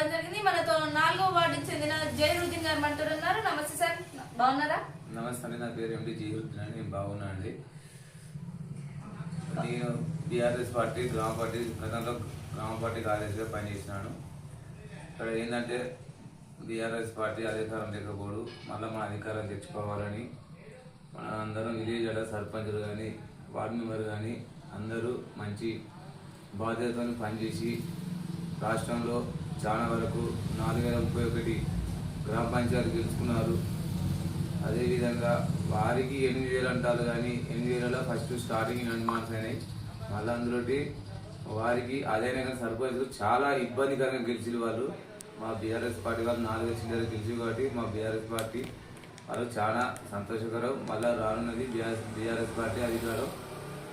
గారు మనతో ఉన్నారు నమస్తే సార్. బాగున్నారా? నమస్తే అండి. నా పేరు ఎండి జయరుద్దీన్ అండి. నేను బాగున్నా అండి. నేను బీఆర్ఎస్ పార్టీ గ్రామ పార్టీ గతంలో గ్రామ పార్టీ కాలేజీలో పనిచేసినాను. ఇక్కడ ఏంటంటే బీఆర్ఎస్ పార్టీ అధికారం లేకపోడు మళ్ళీ మన అధికారం తెచ్చుకోవాలని మన అందరం విలేజ్ సర్పంచులు కానీ వార్డు మెంబర్ కానీ అందరూ మంచి బాధ్యతను పనిచేసి రాష్ట్రంలో చాలా వరకు నాలుగు వేల ముప్పై ఒకటి గ్రామ పంచాయతీ గెలుచుకున్నారు. అదేవిధంగా వారికి ఎనిమిది వేలు అంటారు కానీ ఎనిమిది వేలలో ఫస్ట్ స్టార్టింగ్ రెండు అయినాయి. మళ్ళీ అందులో వారికి అదైనా కానీ సర్పంచులు చాలా ఇబ్బందికరంగా గెలిచిన వాళ్ళు. మా బీఆర్ఎస్ పార్టీ వాళ్ళు నాలుగు చిల్లర గెలిచి కాబట్టి మా బీఆర్ఎస్ పార్టీ వాళ్ళు చాలా సంతోషకరం. మళ్ళీ రానున్నది బీఆర్ఎస్ బీఆర్ఎస్ పార్టీ అధికారం.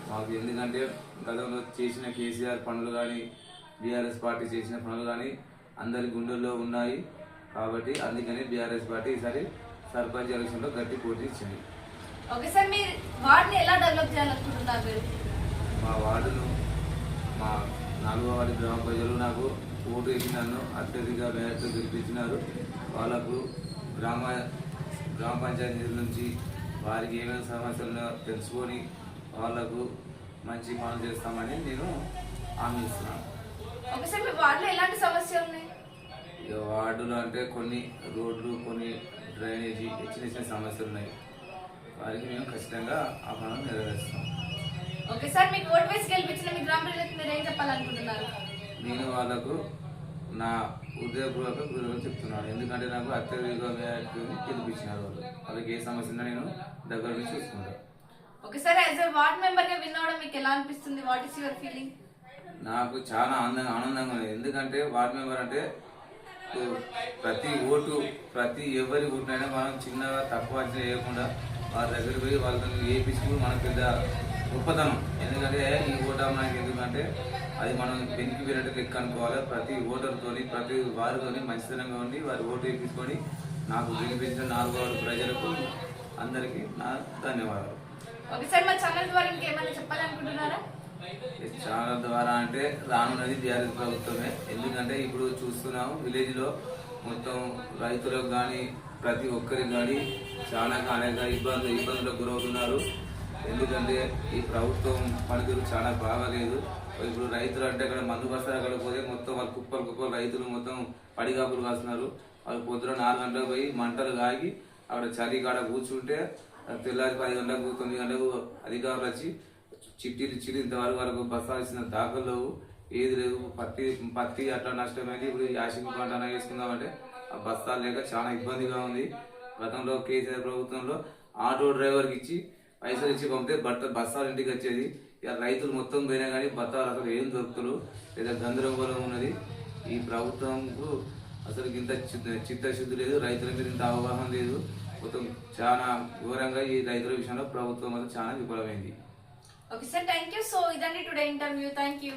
మాకు ఎందుకంటే గతంలో చేసిన కేసీఆర్ పనులు కానీ బీఆర్ఎస్ పార్టీ చేసిన పనులు కానీ అందరి గుండెల్లో ఉన్నాయి. కాబట్టి అందుకని బీఆర్ఎస్ పార్టీ ఈసారి సర్పంచ్ ఎలక్షన్లో గట్టి పోటీ ఇచ్చింది. ఓకే సార్ మీరు వార్డుని ఎలా డెవలప్ చేయాలనుకుంటున్నారు మీరు? మా వార్డును మా నాలుగో వార్డు గ్రామ ప్రజలు నాకు ఓటు వేసి నన్ను అత్యధిక మేరకు గెలిపించినారు. వాళ్ళకు గ్రామ గ్రామ పంచాయతీ నుంచి వారికి ఏమేమి సమస్యలు తెలుసుకొని వాళ్ళకు మంచి పనులు చేస్తామని నేను హామీ ఇస్తున్నాను. ఓకే సార్ మీ వార్డులో ఎలాంటి సమస్యలు ఉన్నాయి? వార్డులో అంటే కొన్ని రోడ్లు కొన్ని డ్రైనేజీ చిన్న చిన్న సమస్యలు ఉన్నాయి. వారికి మేము ఖచ్చితంగా ఆ పనులు నెరవేరుస్తాం. ఓకే సార్ మీకు ఓటు వేసి గెలిపించిన మీ గ్రామ ప్రజలకు మీరు ఏం చెప్పాలనుకుంటున్నారు? నేను వాళ్ళకు నా హృదయపూర్వక గురువులు చెప్తున్నాను. ఎందుకంటే నాకు అత్యధిక గెలిపించినారు వాళ్ళు. వాళ్ళకి ఏ సమస్య ఉన్నా నేను దగ్గర నుంచి చూసుకుంటాను okay sir as a ward మెంబర్గా మీకు ఎలా అనిపిస్తుంది? వాట్ యువర్ ఫీలింగ్ నాకు చాలా ఆనందంగా ఆనందంగా ఉంది. ఎందుకంటే వార్డ్ మెంబర్ అంటే ప్రతి ఓటు ప్రతి ఎవరి ఓటునైనా మనం చిన్నగా తక్కువ అంచనా వేయకుండా వాళ్ళ దగ్గర పోయి వాళ్ళతో వేయించుకుని మనకు పెద్ద గొప్పతనం. ఎందుకంటే ఈ ఓటు మనకి ఎందుకంటే అది మనం వెనక్కి వెళ్ళేట్టు లెక్క అనుకోవాలి. ప్రతి ఓటర్తోని ప్రతి వారితోని మంచితనంగా ఉండి వారి ఓటు వేయించుకొని నాకు వినిపించిన నాలుగు వారు ప్రజలకు అందరికీ నా ధన్యవాదాలు. ఓకే సార్ మా ఛానల్ ద్వారా ఇంకేమైనా చెప్పాలనుకుంటున్నారా? ఛానల్ ద్వారా అంటే రానున్నది బీఆర్ఎస్ ప్రభుత్వమే. ఎందుకంటే ఇప్పుడు చూస్తున్నాం విలేజ్లో మొత్తం రైతులకు కానీ ప్రతి ఒక్కరికి కానీ చాలా అనేక ఇబ్బందులు ఇబ్బందులకు గురవుతున్నారు. ఎందుకంటే ఈ ప్రభుత్వం పనితీరు చాలా బాగాలేదు ఇప్పుడు రైతులు అంటే అక్కడ మందు బస్తాలు అక్కడ పోతే మొత్తం వాళ్ళు కుప్పలు కుప్పలు రైతులు మొత్తం పడిగాపులు కాస్తున్నారు. వాళ్ళు పొద్దున నాలుగు గంటలకు పోయి మంటలు కాగి అక్కడ చలి కాడ కూర్చుంటే తెల్లారి పది గంటలకు తొమ్మిది గంటలకు అధికారులు వచ్చి చిట్టీలు ఇచ్చి ఇంతవరకు వరకు బస్తాలు ఇచ్చిన దాఖలు లేవు ఏది లేదు. పత్తి పత్తి అట్లా నష్టమైంది. ఇప్పుడు యాసింగ్ పంట అన్నా వేసుకుందామంటే ఆ బస్తాలు లేక చాలా ఇబ్బందిగా ఉంది. గతంలో కేసీఆర్ ప్రభుత్వంలో ఆటో డ్రైవర్కి ఇచ్చి పైసలు ఇచ్చి పంపితే బట్ట బస్తాలు ఇంటికి వచ్చేది. ఇక రైతులు మొత్తం పోయినా కానీ బత్తాలు అసలు ఏం దొరుకుతారు లేదా గందరగోళం ఉన్నది? ఈ ప్రభుత్వంకు అసలు ఇంత చిత్తశుద్ధి లేదు. రైతుల మీద ఇంత అవగాహన లేదు. మొత్తం చాలా ఘోరంగా ఈ రైతుల విషయంలో ప్రభుత్వం వల్ల చాలా విఫలమైంది. okay sir thank you so ఇదండి టుడే ఇంటర్వ్యూ థ్యాంక్ యూ